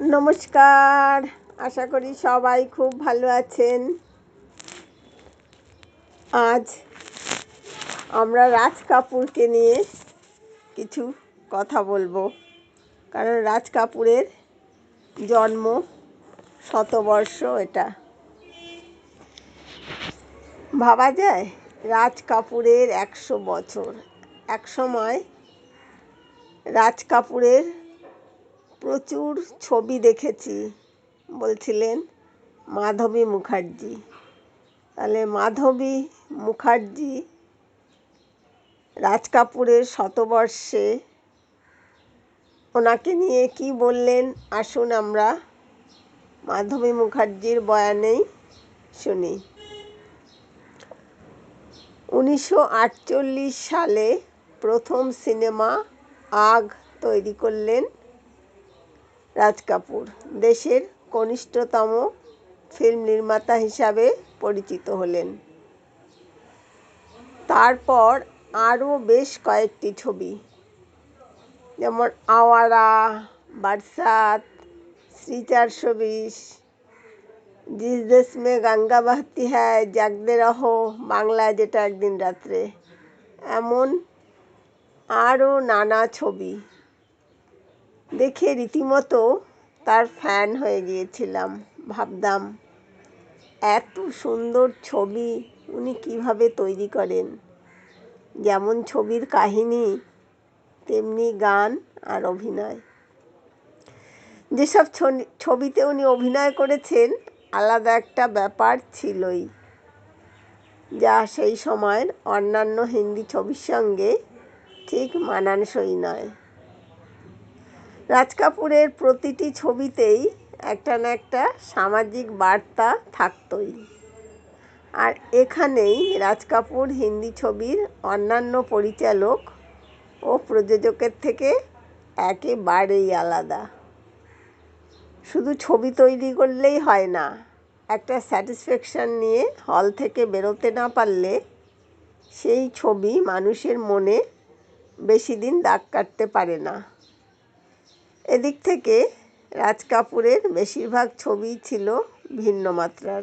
নমস্কার। আশা করি সবাই খুব ভালো আছেন। আজ আমরা রাজ কাপুরকে নিয়ে কিছু কথা বলব। কারণ রাজ কাপুরের জন্ম শতবর্ষ এটা। ভাবা যায় রাজ কাপুরের একশো বছর। এক সময় রাজ কাপুরের প্রচুর ছবি দেখেছি, বলছিলেন মাধবী মুখার্জি। তাহলে মাধবী মুখার্জি রাজ কাপুরের শতবর্ষে ওনাকে নিয়ে কি বললেন? আসুন আমরা মাধবী মুখার্জির বয়ানেই শুনি। উনিশশো আটচল্লিশ সালে প্রথম সিনেমা আগ তৈরি করলেন রাজ কাপুর, দেশের কনিষ্ঠতম ফিল্ম নির্মাতা হিসাবে পরিচিত হলেন। তারপর আরও বেশ কয়েকটি ছবি, যেমন আওয়ারা, বারসাত শ্রী চারশো বিশ জিস দেশ মে গঙ্গা বাহতি হ্যায়, জাগদে রহো, বাংলা যেটা একদিন রাত্রে। এমন আরও নানা ছবি। দেখে রীতিমতো তার ফ্যান হয়ে গিয়েছিলাম। ভাবতাম এত সুন্দর ছবি উনি কীভাবে তৈরি করেন? যেমন ছবির কাহিনী, তেমনি গান আর অভিনয়। যেসব ছবিতে উনি অভিনয় করেছেন, আলাদা একটা ব্যাপার ছিলই। যা সেই সময়ের অন্যান্য হিন্দি ছবির সঙ্গে ঠিক মানানসই নয়। রাজ কাপুরের প্রতিটি ছবিতেই একটা না একটা সামাজিক বার্তা থাকতই। আর এখানেই রাজ কাপুর হিন্দি ছবির অন্যান্য পরিচালক ও প্রযোজকের থেকে একেবারেই আলাদা। শুধু ছবি তৈরি করলেই হয় না, একটা স্যাটিসফ্যাকশান নিয়ে হল থেকে বেরোতে না পারলে সেই ছবি মানুষের মনে বেশি দিন দাগ কাটতে পারে না। এদিক থেকে রাজ কাপুরের বেশিরভাগ ছবি ছিল ভিন্ন মাত্রার।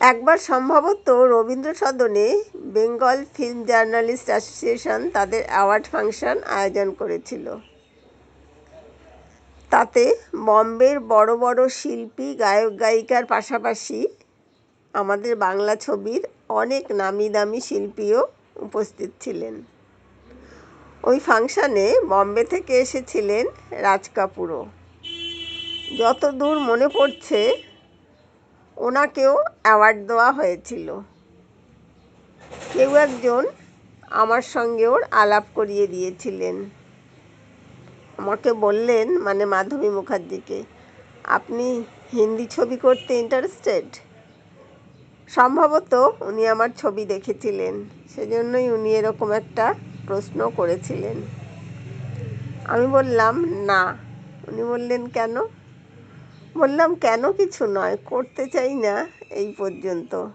একবার সম্ভবত Rabindra Sadan Bengal film journalist association তাদের অ্যাওয়ার্ড ফাংশন আয়োজন করেছিল। তাতে বম্বের বড় বড় শিল্পী, গায়ক, গায়িকার পাশাপাশি আমাদের বাংলা ছবির অনেক নামি দামি শিল্পীও উপস্থিত ছিলেন। ওই ফাংশানে বম্বে থেকে এসেছিলেন রাজ কাপুরও। যতদূর মনে পড়ছে, ওনাকেও অ্যাওয়ার্ড দেওয়া হয়েছিল। কেউ একজন আমার সঙ্গে ওর আলাপ করিয়ে দিয়েছিলেন। আমাকে বললেন মানে মাধবী মুখার্জিকে, আপনি হিন্দি ছবি করতে ইন্টারেস্টেড সম্ভবত উনি আমার ছবি দেখেছিলেন। সেজন্যই উনি এরকম একটা প্রশ্ন করেছিলেন। আমি বললাম, না। উনি বললেন, কেন? বললাম, কেন কিছু নয়, করতে চাই না এই পর্যন্ত।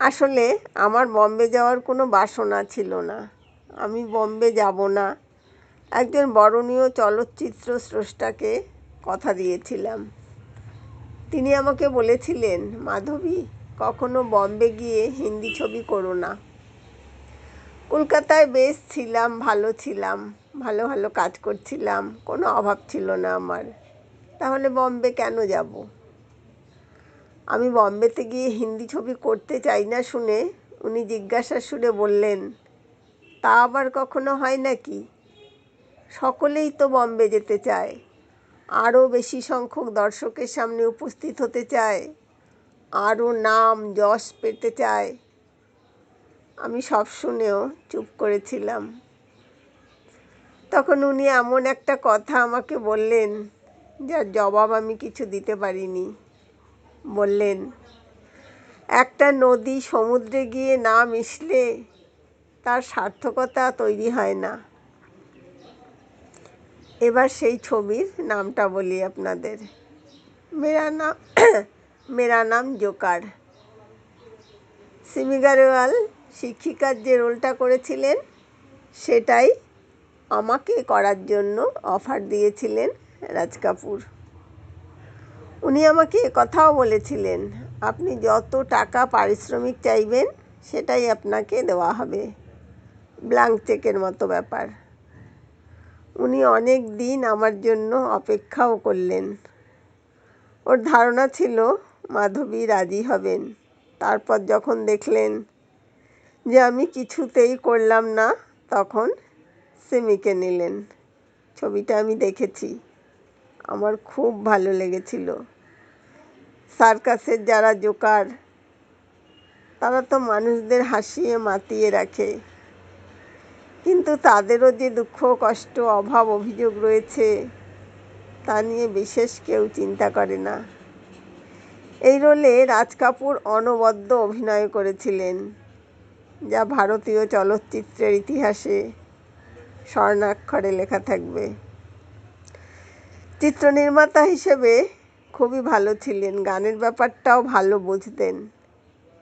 আসলে আমার বম্বে যাওয়ার কোনো বাসনা ছিল না। আমি বম্বে যাব না। একজন বরণীয় চলচ্চিত্র স্রষ্টাকে কথা দিয়েছিলাম। তিনি আমাকে বলেছিলেন, মাধবী, কখনো বম্বে গিয়ে হিন্দি ছবি করো না। কলকাতায় বেশ ছিলাম, ভালো ছিলাম, ভালো ভালো কাজ করছিলাম, কোনো অভাব ছিল না আমার। তাহলে বম্বে কেন যাব? আমি বম্বেতে গিয়ে হিন্দি ছবি করতে চাই না শুনে উনি জিজ্ঞাসা সুরে বললেন, তা আবার কখনো হয় নাকি? সকলেই তো বম্বে যেতে চায়। আরও বেশি সংখ্যক দর্শকের সামনে উপস্থিত হতে চায়। আরও নাম, যশ পেতে চায়। আমি সব শুনেও চুপ করেছিলাম। তখন উনি এমন একটা কথা আমাকে বললেন, যার জবাব আমি কিছু দিতে পারিনি। বললেন, একটা নদী সমুদ্রে গিয়ে না মিশলে তার সার্থকতা তৈরি হয় না। এবার সেই ছবির নামটা বলি আপনাদের। মেরা নাম মেরা নাম জোকার। সিমি গারেওয়াল শিক্ষিকার যে রোলটা করেছিলেন, সেটাই আমাকে করার জন্য অফার দিয়েছিলেন রাজ কাপুর। উনি আমাকে কথাও বলেছিলেন, আপনি যত টাকা পারিশ্রমিক চাইবেন, সেটাই আপনাকে দেওয়া হবে। ব্ল্যাঙ্ক চেকের মতো ব্যাপার। উনি অনেক দিন আমার জন্য অপেক্ষাও করলেন। ওর ধারণা ছিল মাধবী রাজি হবেন। তারপর যখন দেখলেন যে আমি কিছুতেই করলাম না, তখন সিমিকে নিলেন। ছবিটা আমি দেখেছি। আমার খুব ভালো লেগেছিল। সার্কাসের যারা জোকার, তারা তো মানুষদের হাসিয়ে মাতিয়ে রাখে। কিন্তু তাদেরও যে দুঃখ, কষ্ট, অভাব, অভিযোগ রয়েছে, তা নিয়ে বিশেষ কেউ চিন্তা করে না। এই রোলে রাজ কাপুর অনবদ্য অভিনয় করেছিলেন। যা ভারতীয় চলচ্চিত্রের ইতিহাসে স্বর্ণাক্ষরে লেখা থাকবে। চিত্রনির্মাতা হিসেবে খুবই ভালো ছিলেন। গানের ব্যাপারটাও ভালো বুঝতেন।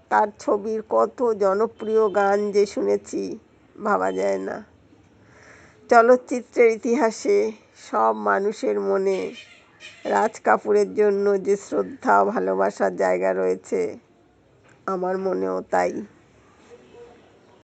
তার ছবির কত জনপ্রিয় গান যে শুনেছি, ভাবা যায় না। চলচ্চিত্রের ইতিহাসে সব মানুষের মনে রাজ কাপুরের জন্য যে শ্রদ্ধা ভালোবাসার জায়গা রয়েছে, আমার মনেও তাই।